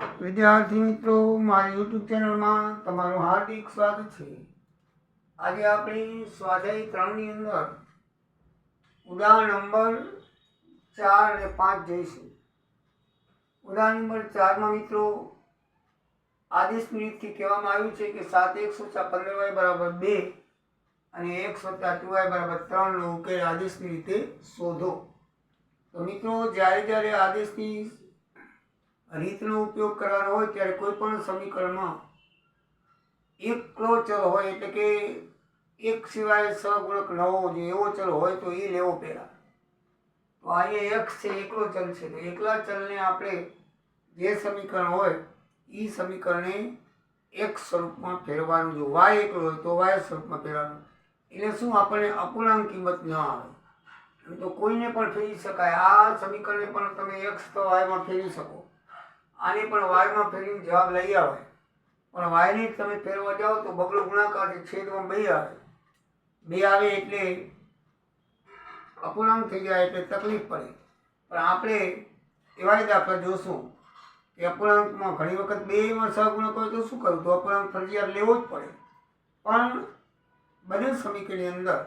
વિદ્યાર્થી મિત્રો, મારી યુટ્યુબ ચેનલમાં તમારું હાર્દિક સ્વાગત છે. આજે આપણે સ્વાધ્યાય ત્રણની અંદર ઉદાહરણ નંબર ચાર અને પાંચ જોઈશું. ઉદાહરણ નંબર ચારમાં મિત્રો આદેશ મિનિટથી કહેવામાં આવ્યું છે કે સાત એક સોચા પંદર વાય બરાબર બે અને એક વત્તા ટુ વાય બરાબર ત્રણનો ઉકેલ આદેશની રીતે શોધો. તો મિત્રો, જ્યારે જ્યારે આદેશની રીતનો ઉપયોગ કરવાનો હોય ત્યારે કોઈ પણ સમીકરણમાં એકલો ચલ હોય એટલે કે એક સિવાય સગુણક ન હોવો જોઈએ એવો ચલ હોય તો એ લેવો પહેલાં. તો અહીંયા એક છે એકલો ચલ છે. તો એકલા ચલને આપણે જે સમીકરણ હોય એ સમીકરણને એક સ્વરૂપમાં ફેરવાનું જો વાય એકલો હોય તો વાય સ્વરૂપમાં ફેરવાનું એટલે શું આપણને અપૂર્ણાંક કિંમત ન આવે. તો કોઈને પણ ફેરી શકાય. આ સમીકરણને પણ તમે એક્સ તો વાયમાં ફેરી શકો. આને પણ વાયમાં ફેરવીને જવાબ લઈ આવે. પણ વાયને તમે ફેરવા જાઓ તો બગલો ગુણાકાર છે છેદમાં બે આવે. બે આવે એટલે અપૂર્ણાંક થઈ જાય એટલે તકલીફ પડે. પણ આપણે એવાય દાખલા જોશું કે અપૂર્ણાંકમાં ઘણી વખત બેમાં સહગુણક હોય તો શું કરવું? તો અપૂર્ણાંક ફરજિયાત લેવો જ પડે. પણ બંને સમીકરણની અંદર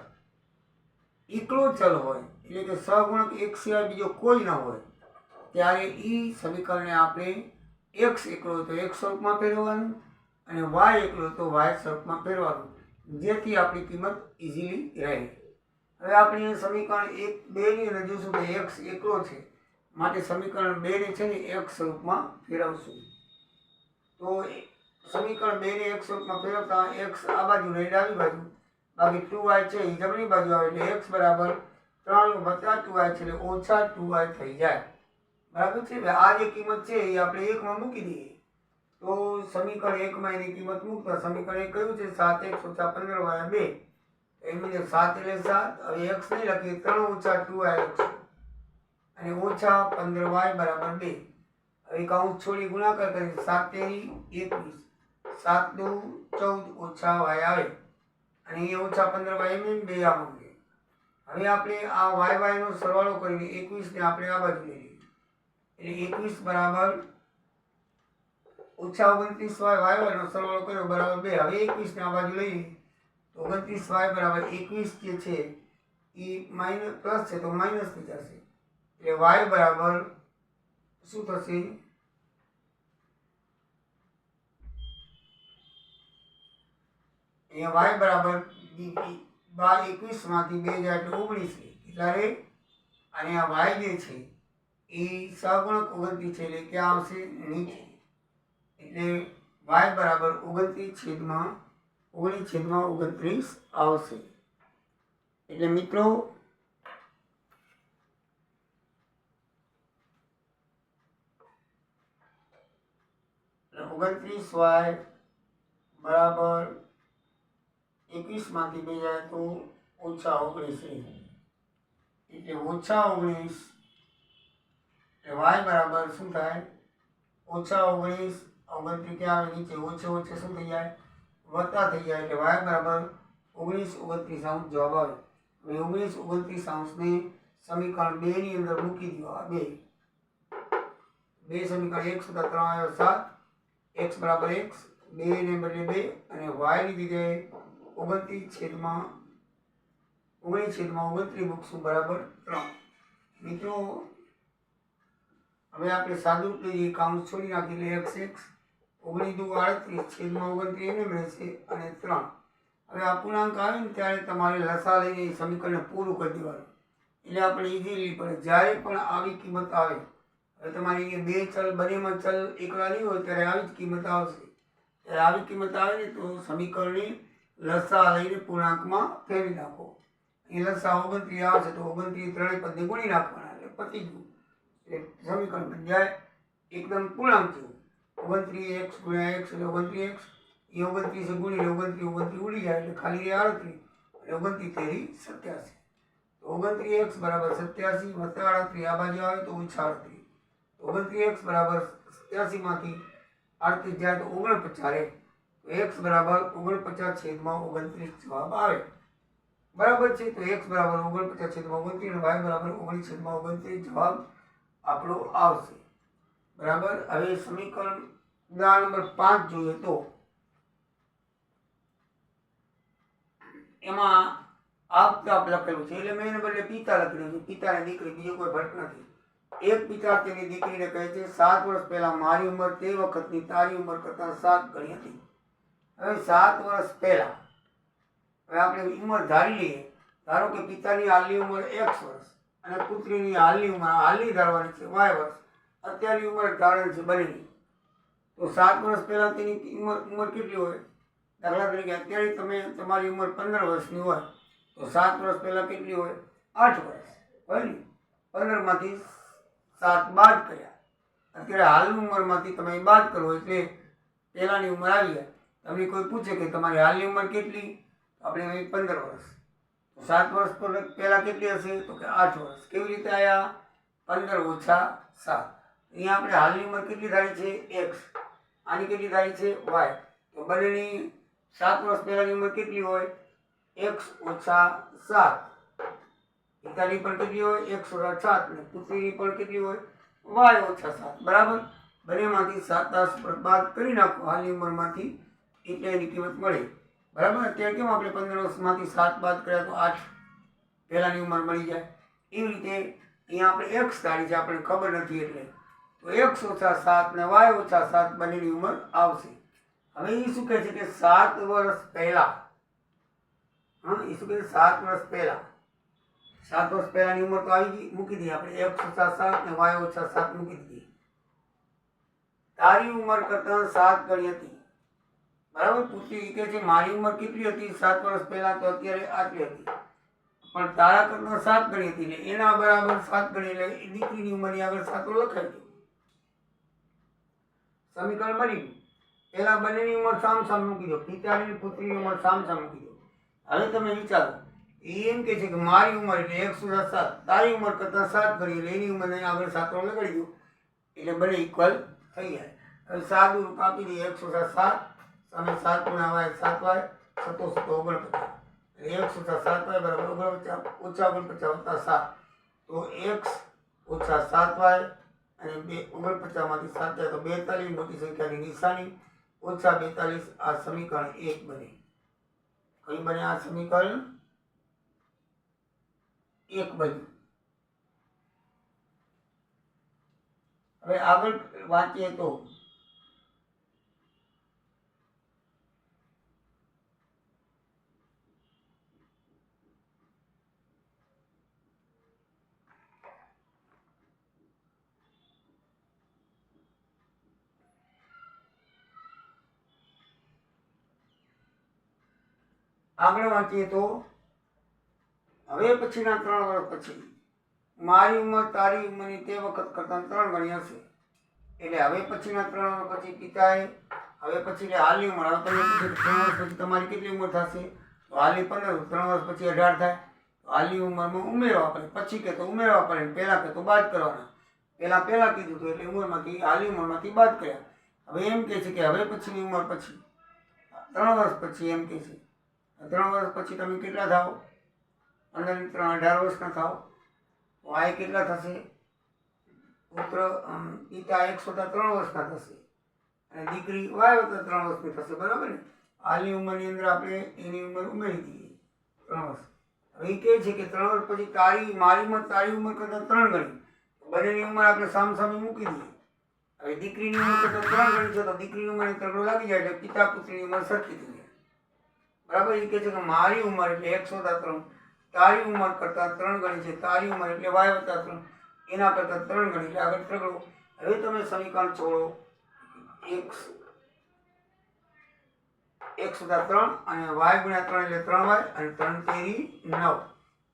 એકલો ચલ હોય, એટલે કે સહગુણક એક સિવાય બીજો કોઈ ન હોય ત્યારે એ સમીકરણને આપણે એક્સ એકલો તો એક સ્વરૂપમાં ફેરવવાનું અને વાય એકલો તો વાય સ્વરૂપમાં ફેરવવાનું. જેથી આપણી કિંમત ઇઝીલી રહે. હવે આપણે સમીકરણ એક બેની અને જોઈશું કે એક્સ એકલો છે. માટે સમીકરણ બેને છે ને એક સ્વરૂપમાં ફેરવશું. તો સમીકરણ બેને એક સ્વરૂપમાં ફેરવતા એક્સ આ બાજુ રહી ડાબી બાજુ. બાકી ટુ વાય છે એ જમણી બાજુ આવે એટલે એક્સ બરાબર ત્રણ વત્તા ટુ વાય છે એટલે ઓછા ટુ વાય થઈ જાય. બરાબર છે? આ જે કિંમત છે એ આપણે એકમાં મૂકી દઈએ. તો સમીકરણ એકમાં એની કિંમત મૂકતા સમીકરણ એક કયું છે? સાત, એક ઓછા પંદર વાળા બે. એની અંદર સાત એટલે સાત. હવે એક્સ નહીં લખીએ, ત્રણ ઓછા ટુ વાય છે અને ઓછા પંદર વાય બરાબર બે. હવે કાઉન્ટ છોડી ગુણાકાર કરી સાત તેરી એકવીસ. સાત દુ ચૌદ ઓછા વાય આવે. અને એ ઓછા પંદર વાય એમ બે આ મૂકીએ. હવે આપણે આ વાય વાયનો સરવાળો કરીને એકવીસને આપણે આ બાજુ લઈ લઈએ. એટલે એકવીસ બરાબર ઓછા ઓગણત્રીસ વાય વાય વાયનો સરવાળો કર્યો બરાબર બે. હવે એકવીસને આ બાજુ લઈએ. તો ઓગણત્રીસ વાય બરાબર એકવીસ જે છે એ માઇનસ પ્લસ છે તો માઇનસ થઈ જશે. એટલે વાય બરાબર શું થશે? અહીંયા વાય બરાબર બાર એકવીસમાંથી બે હજાર એટલે ઓગણીસ એટલે રે? અને આ વાય જે છે એ સહગુણક ઓગણત્રીસ છે એટલે ક્યાં આવશે નીચે એટલે વાય બરાબર ઓગણત્રીસ છેદમાં ઓગણીસ છેદમાં ઓગણત્રીસ આવશે. એટલે મિત્રો ઓગણત્રીસ વાય બરાબર એકવીસમાંથી બે જાય તો ઓછા ઓગણીસ એટલે ઓછા ઓગણીસ એટલે વાય બરાબર શું થાય? ઓછા ઓગણીસ ઓગણત્રીસ ક્યાં આવે નીચે ઓછે ઓછે શું થઈ જાય? વધતા થઈ જાય એટલે વાય બરાબર ઓગણીસ, ઓગણત્રીસ અંશ જવાબ આવે. હવે ઓગણીસ, ઓગણત્રીસ અંશને સમીકરણ બેની અંદર મૂકી દો આ બે. બે સમીકરણ એક સુધા ત્રણ આવ્યો સાત. એક્સ બરાબર એક્સ બે ને બદલે બે. અને વાયની જગ્યાએ ઓગણત્રીસ છેદમાં ઓગણીસ છેદમાં ઓગણત્રીસ મૂકશું બરાબર ત્રણ. મિત્રો હવે આપણે સાદું લઈએ કાઉન્ટ છોડી નાખી એટલે એક્સ એક્સ ઓગણીસ દુ આડત્રીસ, છેદમાં ઓગણત્રીસ એને મળશે અને ત્રણ. હવે અપૂર્ણાંક આવે ને ત્યારે તમારે લસા લઈને એ સમીકરણને પૂરું કરી દેવાનું. એટલે આપણે ઇઝીલી પડે. જ્યારે પણ આવી કિંમત આવે, હવે તમારી અહીંયા બે ચલ, બંનેમાં ચલ એકલા નહીં હોય, ત્યારે આવી જ કિંમત આવશે. ત્યારે આવી કિંમત આવે ને તો સમીકરણની લસા લઈને પૂર્ણાંકમાં ફેરવી નાખો. એ લસા ઓગણત્રીસ આવશે તો ઓગણત્રીસ ત્રણેય પદને ગુણી નાખવાના, એટલે પતી ગયું. સમીકરણ બની જાય એકદમ પૂર્ણાંક જેવું ઓગણત્રીસ એક્સ ગુણ્યા એક્સ એટલે ઓગણત્રીસ એક્સ એ ઓગણત્રીસ ગુણીને ઓગણત્રીસ ઓગણત્રીસ ઉડી જાય એટલે ખાલી રહે આડત્રીસ એટલે ઓગણત્રીસ તેરી સત્યાસી તો ઓગણત્રીસ એક્સ બરાબર સત્યાસી વત્તા આડત્રીસ આ બાજુ આવે તો ઓછા આડત્રીસ ઓગણત્રીસ એક્સ બરાબર સત્યાસીમાંથી આડત્રીસ જાય તો ઓગણપચાસ રહે તો એક્સ બરાબર ઓગણપચાસ છેદમાં ઓગણત્રીસ જવાબ આવે બરાબર છે તો એક્સ બરાબર ઓગણપચાસ છેદમાં ઓગણત્રીસ અને વાય બરાબર ઓગણીસ છેદમાં ઓગણત્રીસ જવાબ આપણો આવશે. બરાબર? હવે સમીકરણ ઉદાહરણ નંબર પાંચ જોઈએ તો. એમાં આપ તાપ લખેલું છે. એટલે મેં એને બદલે પિતા લખેલું છે. પિતાને દીકરી બીજો કોઈ ભટ નથી. એક પિતા તેની દીકરીને કહે છે, સાત વર્ષ પહેલા મારી ઉંમર તે વખતની તારી ઉંમર કરતાં સાત ગણી હતી. હવે સાત વર્ષ પહેલા. હવે આપણે ઉંમર ધારી લઈએ. ધારો કે પિતાની હાલની ઉંમર એક વર્ષ. અને પુત્રીની હાલની ઉંમર હાલની ધારવાની છે, વાય વર્ષ અત્યારની ઉંમર ધારણ છે બનેની તો સાત વર્ષ પહેલાં તેની ઉંમર ઉંમર કેટલી હોય? દાખલા તરીકે અત્યારે તમે, તમારી ઉંમર પંદર વર્ષની હોય, તો સાત વર્ષ પહેલાં કેટલી હોય? આઠ વર્ષ, હોય ને? પંદરમાંથી સાત બાદ કર્યા. અત્યારે હાલની ઉંમરમાંથી તમે બાદ કરો, એટલે પહેલાંની ઉંમર આવી જાય. તમને કોઈ પૂછે કે તમારી હાલની ઉંમર કેટલી? આપણે પંદર વર્ષ. સાત વર્ષ પહેલાં કેટલી હશે? તો કે આઠ વર્ષ. કેવી રીતે આવ્યા પંદર ઓછા સાત. અહીંયા આપણે હાલની ઉંમર કેટલી થાય છે? એક્સ. આની કેટલી થાય છે? વાય. તો બંનેની સાત વર્ષ પહેલાંની ઉંમર કેટલી હોય? એક્સ ઓછા સાત. પિતાની પણ કેટલી હોય? એક્સ ઓછા સાત. અને પુત્રીની પણ કેટલી હોય? વાય ઓછા સાત. બરાબર? બંનેમાંથી સાત, દસ બાદ કરી નાખો. હાલની ઉંમરમાંથી એટલે એની કિંમત મળે. બરાબર? અત્યારે કેમ આપણે પંદર વર્ષમાંથી સાત બાદ કર્યા તો આઠ પહેલાંની ઉંમર મળી જાય? એવી રીતે અહીંયા આપણે એક્સ ધારી છે, આપણને ખબર નથી એટલે. તો એક્સ ઓછા સાત ને વાય ઓછા સાત બંનેની ઉંમર આવશે. હવે એ શું કહે છે કે સાત વર્ષ પહેલા? હા એ શું કહે સાત વર્ષ પહેલા. સાત વર્ષ પહેલાની ઉંમર તો આવી ગઈ, મૂકી દઈએ આપણે. એક્સ ઓછા સાત ને વાય ઓછા સાત મૂકી દીધી તારી ઉંમર કરતાં સાત ગણી હતી. બરાબર? પૂછી કે છે, મારી ઉંમર કેટલી હતી? સાત વર્ષ પહેલાં તો અત્યારે આટલી હતી. પણ તારા કરતાં સાત ગણી હતી ને એના બરાબર સાત ગણી એટલે દીકરીની ઉંમરની આગળ સાતો લખાઈ દો સમીકરણ બની ગયું. પહેલાં બંનેની ઉંમર સામ સામ મૂકી દો. પિતાની પુત્રીની ઉંમર સામ સામ મૂકી દો. હવે તમે વિચારો. એ એમ કે છે કે મારી ઉંમર એટલે એકસો સાત. તારી ઉંમર કરતાં સાત ગણી એટલે એની ઉંમરને આગળ સાતો લગાડી દો. એટલે બંને ઇક્વલ થઈ જાય. હવે સાદું કાપી દઈએ એકસો સાત સાત. સામે સાત ગુણ્યા વાય, સાત વાય, સતો સતો ઓગણપચાસ. એક સુધા સાત વાય બરાબર ઓગણપચાસ ઓછા ઓગણપચાસ વત્તા સાત. તો એક્સ ઓછા સાત વાય અને બે ઓગણપચાસમાંથી સાત જાય તો બેતાલીસ, મોટી સંખ્યાની નિશાની. ઓછા બેતાલીસ, આ સમીકરણ એક બને. કયું બને આ સમીકરણ? એક બન્યું. હવે આગળ વાંચીએ તો આગળ વાંચીએ તો, હવે પછીના ત્રણ વર્ષ પછી. મારી ઉંમર, તારી ઉંમરની તે વખત કરતાં ત્રણ ગણી હશે. એટલે હવે પછીના ત્રણ વર્ષ પછી પિતાએ, હવે પછી એટલે હાલની ઉંમર. હવે તમે ત્રણ વર્ષ પછી તમારી કેટલી ઉંમર થશે? તો હાલની પંદર, ત્રણ વર્ષ પછી અઢાર થાય. હાલની ઉંમરમાં ઉમેરવા પડે. પછી કે તો ઉમેરવા પડે પહેલાં કે તો બાદ કરવાના. પહેલાં પહેલાં કીધું હતું એટલે ઉંમરમાંથી, હાલની ઉંમરમાંથી બાદ કર્યા. હવે એમ કહે છે કે હવે પછીની ઉંમર પછી, ત્રણ વર્ષ પછી એમ કહે છે. ત્રણ વર્ષ પછી તમે કેટલા થાઓ? અંદર ત્રણ, અઢાર વર્ષના થાઓ? વાય કેટલા થશે? પુત્ર પિતા એકસો ત્રણ વર્ષના થશે. અને દીકરી વાય વત્તા ત્રણ વર્ષની થશે, બરાબર ને? હાલની ઉંમરની અંદર આપણે એની ઉંમર ઉમેરી દઈએ, ત્રણ વર્ષ. હવે એ કહે છે કે ત્રણ વર્ષ પછી તારી, મારી ઉંમર, તારી ઉંમર કરતાં ત્રણ ગણી. બંનેની ઉંમર આપણે સામસામે મૂકી દઈએ. હવે દીકરીની ઉંમર કરતાં ત્રણ ગણી છે, તો દીકરીની ઉંમર તગડો લાગી જાય એટલે પિતા પુત્રીની ઉંમર સરખી થઈ જાય. બરાબર? એ કહે છે કે મારી ઉંમર એટલે એકસો ત્રણ તારી ઉંમર કરતાં ત્રણ ગણી છે. તારી ઉંમર એટલે વાય વત્તા ત્રણ. એના કરતાં ત્રણ ગણી. એટલે આગળ ત્રગડો હવે તમે સમીકરણ છોડો. એક એક સુધા ત્રણ અને વાય ગુણ્યા ત્રણ એટલે ત્રણ વાય અને ત્રણ તેરી નવ.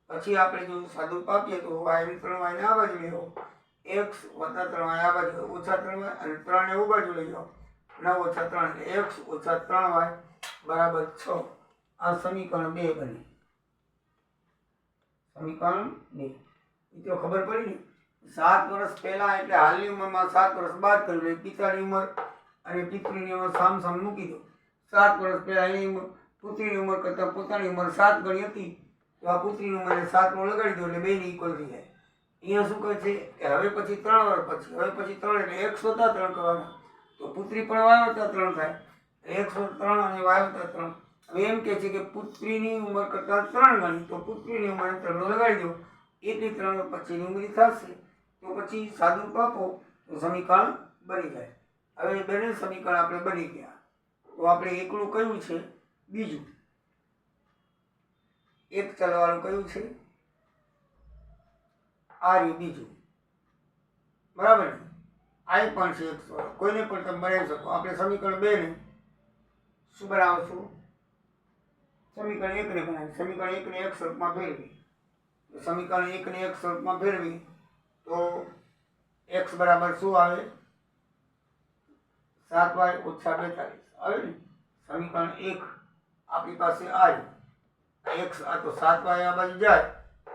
પછી આપણે જો સાદું પાપીએ તો વાય ત્રણ વાય ને આ બાજુ લેવો એક્સ વત્તા ત્રણ વાય આ બાજુ ઓછા ત્રણ વાય અને ત્રણ એવું બાજુ લઈ જાઓ નવ ઓછા ત્રણ એટલે એક્સ ઓછા ત્રણ વાય બરાબર છ. આ સમીકરણ બે બને. સમીકરણ બે. તો ખબર પડી ને? સાત વર્ષ પહેલાં એટલે હાલની ઉંમરમાં સાત વર્ષ બાદ કર્યું. એટલે પિતાની ઉંમર અને પિતૃની ઉંમર સામ સામ મૂકી દો. સાત વર્ષ પહેલાં એની ઉંમર, પુત્રીની ઉંમર કરતાં પોતાની ઉંમર સાત ગણી હતી. તો આ પુત્રીની ઉંમરે સાતમાં લગાડી દો એટલે બેની ઇક્વલ થઈ જાય. અહીંયા શું કહે છે? કે હવે પછી ત્રણ વર્ષ પછી, હવે પછી ત્રણ એટલે એકસો ત્રણ કરવાના. તો પુત્રી પણ વાવતા ત્રણ થાય. એકસો ત્રણ અને વાવતા ત્રણ. એમ કે છે કે પુત્રીની ઉંમર કરતાં ત્રણ ગણી, તો પુત્રીની ઉંમર ત્રણ લગાડી દો. એટલી ત્રણ પછીની ઉંમર થશે. તો પછી સાદું પાપો તો સમીકરણ બની જાય. હવે બંને સમીકરણ આપણે બની ગયા. તો આપણે એકલું કયું છે? બીજું. એક ચલવાળું કયું છે? આ રહ્યું બીજું. બરાબર ને? આ પણ છે એક કોઈને પણ તમે બનાવી શકો. આપણે સમીકરણ બે ને શું બનાવશું? સમીકરણ એકને બનાવી સમીકરણ એકને એક સ્વરૂપમાં ફેરવી। તો સમીકરણ એકને એક સ્વરૂપમાં ફેરવી, તો એક્સ બરાબર શું આવે? સાત વાય ઓછા બેતાલીસ. આવે ને? સમીકરણ એક આપણી પાસે આવ્યું એક્સ આ તો સાત વાય આ બાજુ જાય,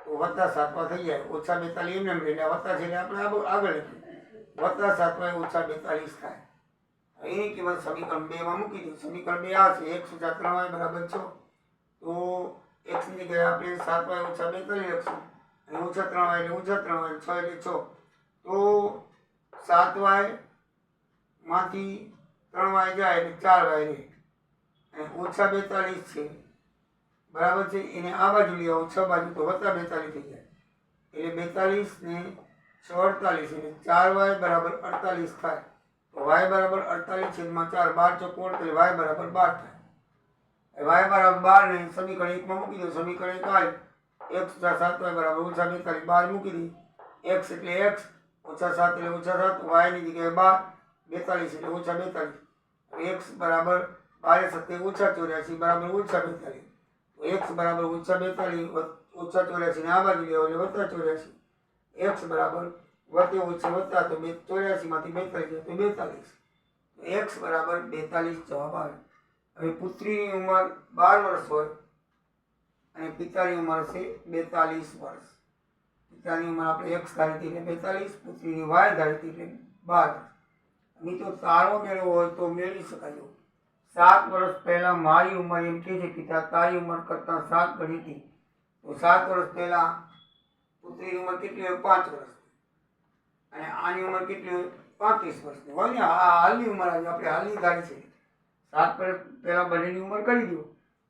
તો વત્તા સાતમાં થઈ જાય. ઓછા બેતાલીસ એમને એમ રહીને વત્તા છે એટલે આપણે આગળ આગળ લખીએ. વત્તા સાતમાં ઓછા બેતાલીસ થાય. હવે એની કિંમત સમીકરણ બેમાં મૂકી દઉં સમીકરણ બે આ છે, એક ઓછા ત્રણ વાય બરાબર છ. તો એક્સની જગ્યાએ આપણે સાત વાય ઓછા બેતાલીસ લખશું અને ઓછા ત્રણ વાય એટલે ઓછા ત્રણ વાય છ એટલે છ. તો સાત વાયમાંથી ત્રણ વાય જાય એટલે ચાર વાય રહે. અને ઓછા બેતાલીસ છે. બરાબર છે? એને આ બાજુ લઈ આવો, છ બાજુ તો વત્તા બેતાલીસ થઈ જાય. એટલે બેતાલીસ ને છ અડતાલીસ એટલે ચાર વાય બરાબર અડતાલીસ થાય. તો વાય બરાબર અડતાલીસ છેદમાં ચાર, બાર ચોખ્ખું અડતાલીસ વાય બરાબર બાર થાય. વાય બરાબર બાર ને સમીકરણ એકમાં મૂકી દો. સમીકરણ એક વાય એક્સ ઓછા સાત વાય બરાબર. ઓછા બેતાલીસ બાર મૂકી દી એક્સ એટલે એક્સ ઓછા સાત એટલે ઓછા સાત. વાયની જગ્યાએ બાર. બેતાલીસ એટલે ઓછા બેતાલીસ એક્સ બરાબર બારે સત્તે ઓછા ચોર્યાસી બરાબર ઓછા બેતાલીસ એક્સ બરાબર ઓછા બેતાલીસ ઓછા ચોર્યાસી ને આ બાજુ લેવા એટલે વત્તા ચોર્યાસી. એક્સ બરાબર વત્તે ઓછા વત્તા તો બે ચોર્યાસીમાંથી બેતાલીસ તો બેતાલીસ એક્સ બરાબર બેતાલીસ જવાબ આવે. હવે પુત્રીની ઉંમર બાર વર્ષ હોય અને પિતાની ઉંમર છે બેતાલીસ વર્ષ. પિતાની ઉંમર આપણે એક્સ ધારીતી એટલે બેતાલીસ, પુત્રીની વાય ધારીતી એટલે બાર. મિત્રો તારો મેળવો હોય તો મેળવી શકાય સાત વર્ષ પહેલાં મારી ઉંમર એમ કે છે, પિતા, તારી ઉંમર કરતાં સાત ગણી હતી. તો સાત વર્ષ પહેલાં પુત્રીની ઉંમર કેટલી હોય? પાંચ વર્ષ અને આની ઉંમર કેટલી હોય? પાંત્રીસ વર્ષની. હોય ને? હાલની ઉંમર આવી. આપણે હાલની ધારી છે. સાત પર પહેલાં બંનેની ઉંમર કરી દો.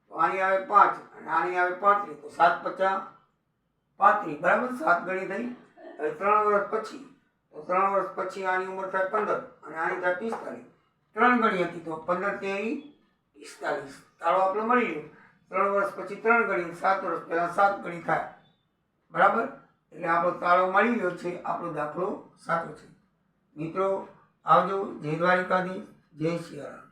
તો આની આવે પાંચ, અને આની આવે પાંત્રીસ. તો સાત પચાસ પાંત્રીસ, બરાબર? સાત ગણી થઈ, હવે ત્રણ વર્ષ પછી. તો ત્રણ વર્ષ પછી આની ઉંમર થાય પંદર, અને આની થાય પિસ્તાલીસ. ત્રણ ગણી હતી, તો પંદર તેરી પિસ્તાલીસ. તાળો આપણે મળી ગયો. ત્રણ વર્ષ પછી ત્રણ ગણી, સાત વર્ષ પહેલાં સાત ગણી થાય. બરાબર? એટલે આપણો તાળો મળી ગયો છે, આપણો દાખલો સાચો છે. મિત્રો, આવજો. જય દ્વારિકાધી જય સિયારામ